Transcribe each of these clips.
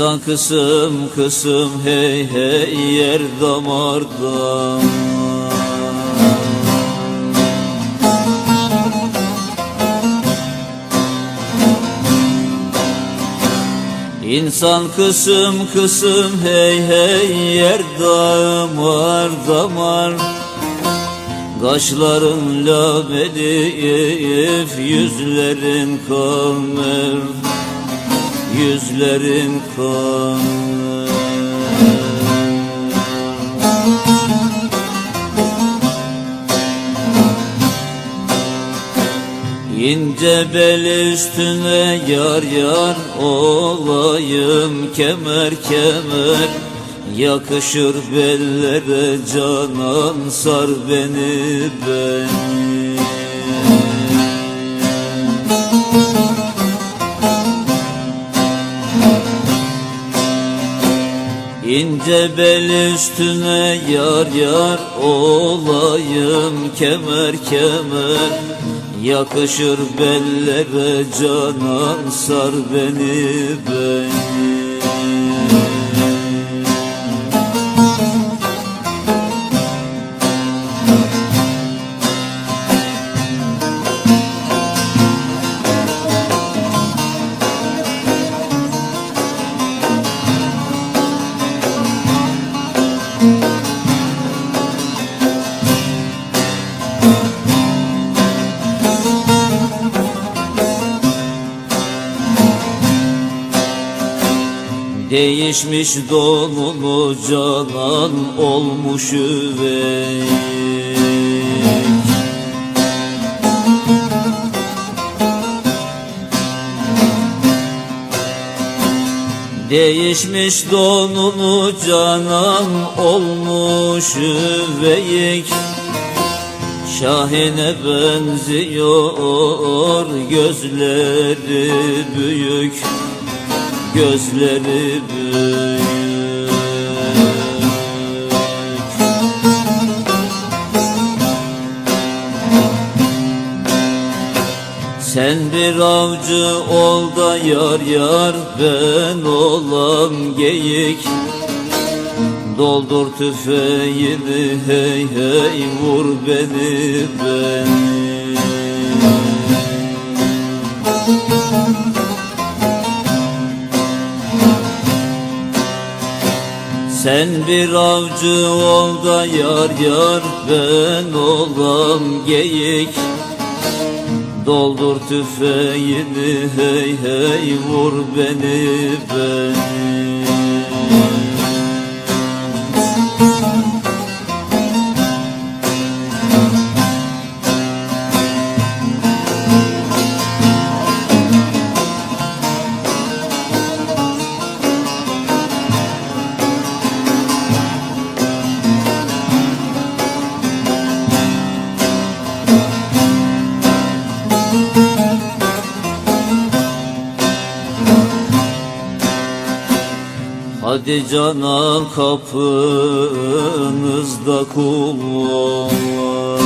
İnsan kısım kısım hey hey yer damarda. İnsan kısım kısım hey hey yer damar damar. Kaşların labedif yüzlerin kamer Yüzlerin kamer İnce bel üstüne yar yar olayım kemer kemer. Yakışır bellere canan sar beni beni İnce bel üstüne yar yar olayım kemer kemer. Yakışır bellere canan sar beni beni Değişmiş donunu canan olmuş üvey. Değişmiş donunu canan olmuş üveyik. Şahine benziyor gözleri büyük Gözleri büyük Sen bir avcı ol da yar yar ben olam geyik. Doldur tüfeğini hey hey vur beni beni Sen bir avcı ol da yar yar ben olam geyik. Doldur tüfeğini hey hey vur beni beni Hadi canan kapınızda kul olan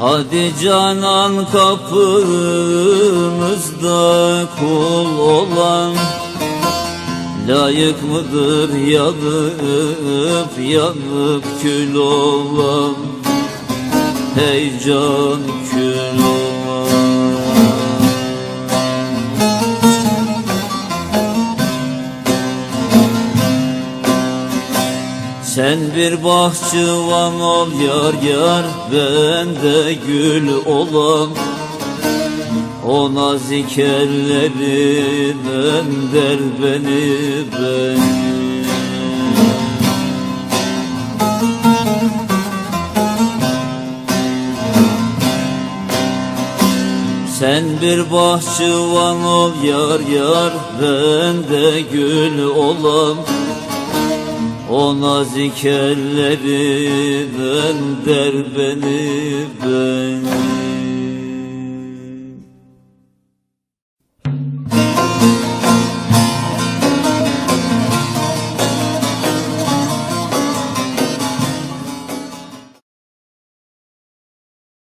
Hadi canan kapınızda kul olan. Layık mıdır yanıp yanıp kül olan Hey can kül Sen bir bahçıvan ol yar yar Ben de gül olam O nazik ellerinden der beni beni Sen bir bahçıvan ol yar yar Ben de gül olam. O nazik ellerinden der beni beni